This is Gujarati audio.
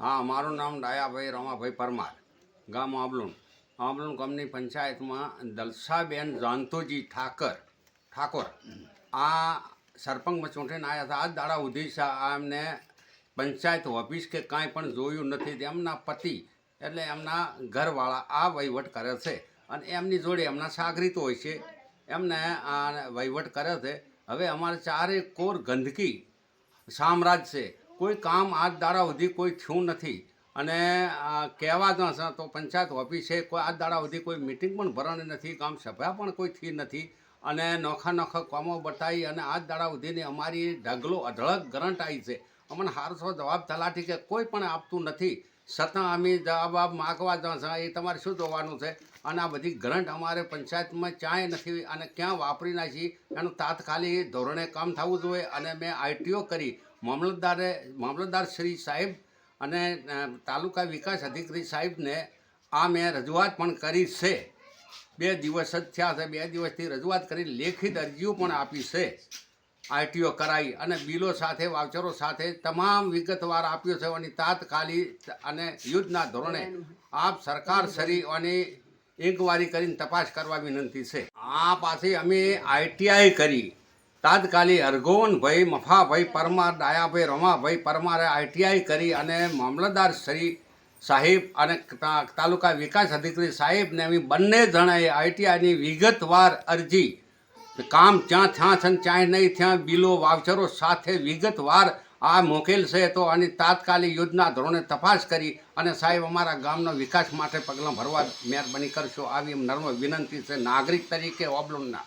હા, મારું નામ ડાયાભાઈ રમાભાઈ પરમાર, ગામ આબલુણ. આબલુણ ગામની પંચાયતમાં દલસાબેન જાંતોજી ઠાકર, ઠાકોર. આ સરપંચમાં ચૂંટીને આવ્યા હતા. આ દાડા સુધી આ એમને પંચાયત ઓફિસ કે કાંઈ પણ જોયું નથી. એમના પતિ એટલે એમના ઘરવાળા આ વહીવટ કરે છે. અને એમની જોડે એમના સાગરીત હોય છે. એમને આ વહીવટ કરે છે. હવે અમારે ચારે કોર ગંદકી સામ્રાજ્ય છે. કોઈ કામ આજ દાડા સુધી કોઈ થયું નથી. અને કહેવા જ તો પંચાયત ઓફિસે કોઈ આજ દાડા સુધી કોઈ મિટિંગ પણ ભરવાની નથી, કામ સભા પણ કોઈ થઈ નથી. અને નોખા નોખા કામો બતાવી અને આજ દાડા સુધીની અમારી ઢગલો અઢળક ગરંટ આવી છે. અમને હારસો જવાબ તલાટી કે કોઈ પણ આપતું નથી. છતાં અમે જવાબ માગવા જ એ તમારે શું જોવાનું છે? અને આ બધી ગ્રંટ અમારે પંચાયતમાં ચાય નથી અને ક્યાં વાપરી નાખી? એનું તાત્કાલિક ધોરણે કામ થવું જોઈએ અને મેં આઈટીઓ કરી. મામલતદારે, મામલતદાર શ્રી સાહેબ અને તાલુકા વિકાસ અધિકારી સાહેબને આ મેં રજૂઆત પણ કરી છે. બે દિવસ જ થયા છે. બે દિવસથી રજૂઆત કરી, લેખિત અરજીઓ પણ આપી છે. આરટીઓ કરાવી અને બિલો સાથે વાવચરો સાથે તમામ વિગતવાર આપ્યો છે અને તાત્કાલિક અને યુદ્ધના ધોરણે આપ સરકાર સરી અને ઇન્કવાયરી કરીને તપાસ કરવા વિનંતી છે. આ પાછી અમે આઈટીઆઈ કરી. તાત્કાલિક અર્ગોવનભાઈ મફાભાઈ પરમાર, ડાયાભાઈ રમાભાઈ પરમારે આઈટીઆઈ કરી અને મામલતદાર શ્રી સાહેબ અને તાલુકા વિકાસ અધિકારી સાહેબને અમે બંને જણાએ આઈટીઆઈની વિગતવાર અરજી, કામ જ્યાં થયા છે ચાંય ત્યાં નહીં ત્યાં બિલો વાવચરો સાથે વિગતવાર આ મોકેલ છે તો આની તાત્કાલિક યોજના ધોરણે તપાસ કરી અને સાહેબ અમારા ગામનો વિકાસ માટે પગલાં ભરવા મહેરબાની કરશો. આવી નર્મ વિનંતી છે. નાગરિક તરીકે ઓબલુણના